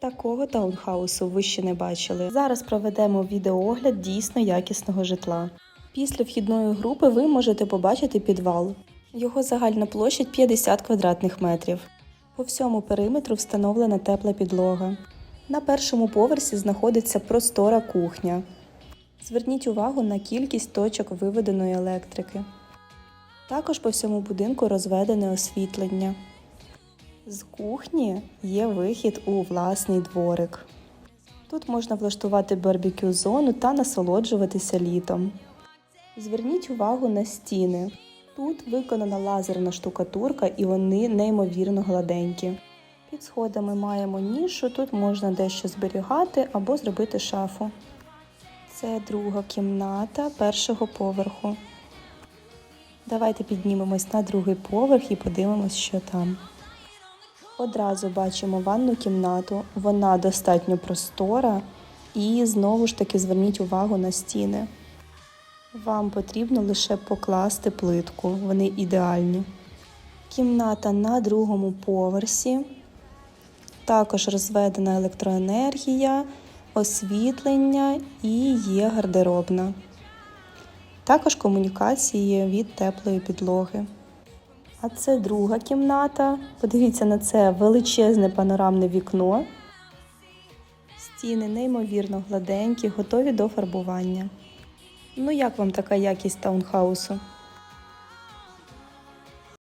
Такого таунхаусу ви ще не бачили. Зараз проведемо відеоогляд дійсно якісного житла. Після вхідної групи ви можете побачити підвал. Його загальна площадь 50 квадратних метрів. По всьому периметру встановлена тепла підлога. На першому поверсі знаходиться простора кухня. Зверніть увагу на кількість точок виведеної електрики. Також по всьому будинку розведене освітлення. З кухні є вихід у власний дворик. Тут можна влаштувати барбекю зону та насолоджуватися літом. Зверніть увагу на стіни. Тут виконана лазерна штукатурка і вони неймовірно гладенькі. Під сходами маємо нішу, тут можна дещо зберігати або зробити шафу. Це друга кімната першого поверху. Давайте піднімемось на другий поверх і подивимось, що там. Одразу бачимо ванну кімнату, вона достатньо простора, і знову ж таки зверніть увагу на стіни. Вам потрібно лише покласти плитку, вони ідеальні. Кімната на другому поверсі. Також розведена електроенергія, освітлення і є гардеробна. Також комунікації від теплої підлоги. А це друга кімната. Подивіться на це величезне панорамне вікно. Стіни неймовірно гладенькі, готові до фарбування. Ну як вам така якість таунхаусу?